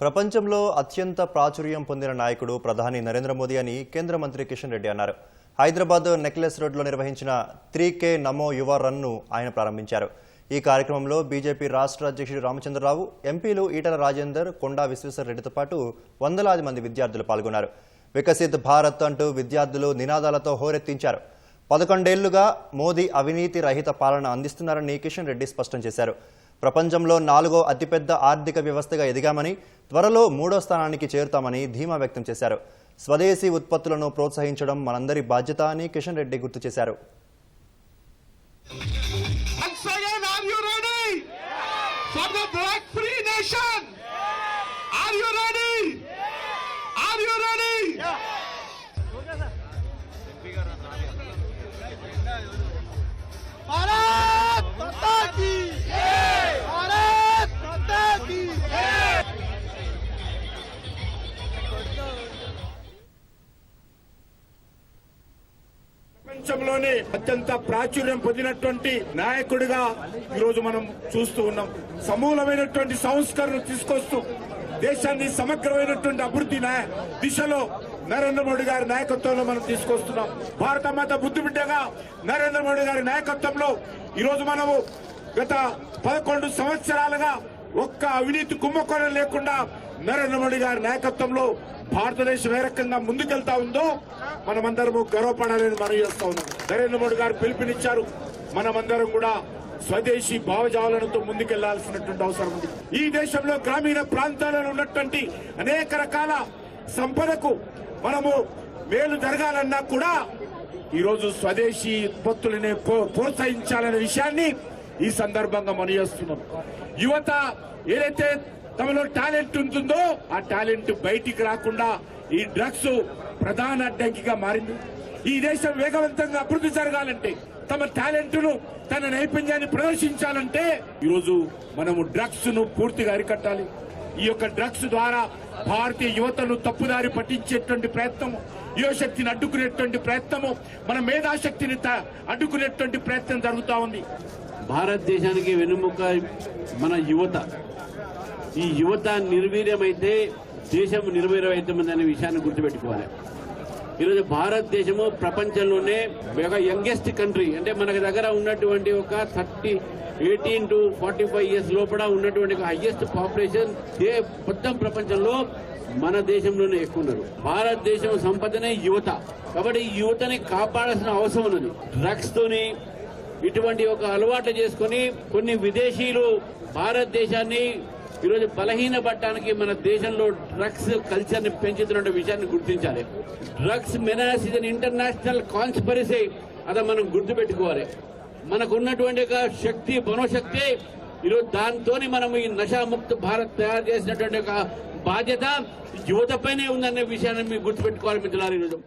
ప్రపంచంలో అత్యంత ప్రాచుర్యం పొందిన నాయకుడు ప్రధాని నరేంద్ర మోదీ అని కేంద్ర మంత్రి కిషన్ రెడ్డి అన్నారు. హైదరాబాద్ నెక్లెస్ రోడ్లో నిర్వహించిన త్రీ కే నమో యువ రన్ను ఆయన ప్రారంభించారు. ఈ కార్యక్రమంలో బీజేపీ రాష్ట్ర అధ్యక్షుడు రామచంద్రరావు ఎంపీలు ఈటల రాజేందర్ కొండా విశ్వేశ్వర రెడ్డితో పాటు వందలాది మంది విద్యార్థులు పాల్గొన్నారు. వికసిత్ భారత్ అంటూ విద్యార్థులు నినాదాలతో హోరెత్తించారు. పదకొండేళ్ళుగా మోదీ అవినీతి రహిత పాలన అందిస్తున్నారని కిషన్ రెడ్డి స్పష్టం చేశారు. ప్రపంచంలో నాలుగో అతిపెద్ద ఆర్థిక వ్యవస్థగా ఎదిగామని త్వరలో మూడో స్థానానికి చేరుతామని ధీమా వ్యక్తం చేశారు స్వదేశీ ఉత్పత్తులను ప్రోత్సహించడం మనందరి బాధ్యత అని కిషన్ రెడ్డి గుర్తు చేశారు Once ప్రపంచంలోనే అత్యంత ప్రాచుర్యం పొందినటువంటి నాయకుడిగా ఈరోజు మనం చూస్తూ ఉన్నాం. సమూలమైనటువంటి సంస్కరణలు తీసుకొస్తూ దేశాన్ని సమగ్రమైనటువంటి అభివృద్ధి దిశలో నరేంద్ర మోడీ గారి నాయకత్వంలో మనం తీసుకొస్తున్నాం. భారత మాత బుద్ధి బిడ్డగా నరేంద్ర మోడీ గారి నాయకత్వంలో ఈరోజు మనము గత పదకొండు సంవత్సరాలుగా ఒక్క అవినీతి కుంభకోణం లేకుండా నరేంద్ర మోడీ గారి నాయకత్వంలో భారతదేశం ఏ రకంగా ముందుకెళ్తా ఉందో మనమందరము గర్వపడాలని మనం చేస్తా ఉన్నాం. నరేంద్ర మోడీ గారు పిలుపునిచ్చారు. మనమందరం కూడా స్వదేశీ భావజాలనతో ముందుకెళ్ళాల్సినటువంటి అవసరం ఉంది. ఈ దేశంలో గ్రామీణ ప్రాంతాలలో ఉన్నటువంటి అనేక రకాల సంపదకు మనము మేలు జరగాలన్నా కూడా ఈరోజు స్వదేశీ ఉత్పత్తులనే ప్రో- ప్రోత్సహించాలనే విషయాన్ని ఈ సందర్భంగా మనం చేస్తున్నాం. యువత ఏదైతే తమలో టాలెంట్ ఉంటుందో ఆ టాలెంట్ బయటికి రాకుండా ఈ డ్రగ్స్ ప్రధాన అడ్డంకిగా మారింది. ఈ దేశం వేగవంతంగా అభివృద్ధి జరగాలంటే తమ టాలెంట్ను తన నైపుణ్యాన్ని ప్రదర్శించాలంటే ఈరోజు మనము డ్రగ్స్ను పూర్తిగా అరికట్టాలి. ఈ యొక్క డ్రగ్స్ ద్వారా భారతీయ యువతను తప్పుదారి పట్టించేటువంటి ప్రయత్నము యువశక్తిని అడ్డుకునేటువంటి ప్రయత్నము మన మేధాశక్తిని త- అడ్డుకునేటువంటి ప్రయత్నం జరుగుతూ ఉంది. భారతదేశానికి వెనుముక మన యువత ఈ యువత నిర్వీర్యమైతే దేశం నిర్వీర్యమైతుంది అనే విషయాన్ని గుర్తుపెట్టుకోవాలి. ఈరోజు భారతదేశము ప్రపంచంలోనే ఒక యంగెస్ట్ కంట్రీ. అంటే మనకు దగ్గర ఉన్నటువంటి ఒక thirty eighteen to forty five years లోపల ఉన్నటువంటి ఒక హైయెస్ట్ పాపులేషన్ దే మొత్తం ప్రపంచంలో మన దేశంలోనే ఎక్కువ ఉన్నారు. భారతదేశం సంపదనే యువత. కాబట్టి ఈ యువతని కాపాడాల్సిన అవసరం ఉన్నది. డ్రగ్స్ తోని ఇటువంటి ఒక అలవాటు చేసుకొని కొన్ని విదేశీయులు భారతదేశాన్ని ఈరోజు బలహీనపడటానికి మన దేశంలో డ్రగ్స్ కల్చర్ని పెంచుతున్న విషయాన్ని గుర్తించాలి. డ్రగ్స్ మెనాస్ ఇది ఇంటర్నేషనల్ కాన్స్పరసీ. అది మనం గుర్తుపెట్టుకోవాలి. మనకు ఉన్నటువంటి ఒక శక్తి మనోశక్తి ఈరోజు దాంతో మనం ఈ నషాముక్త భారత్ తయారు చేసినటువంటి ఒక బాధ్యత యువతపైనే ఉందనే విషయాన్ని మీరు గుర్తుపెట్టుకోవాలి మిత్రులారు ఈరోజు.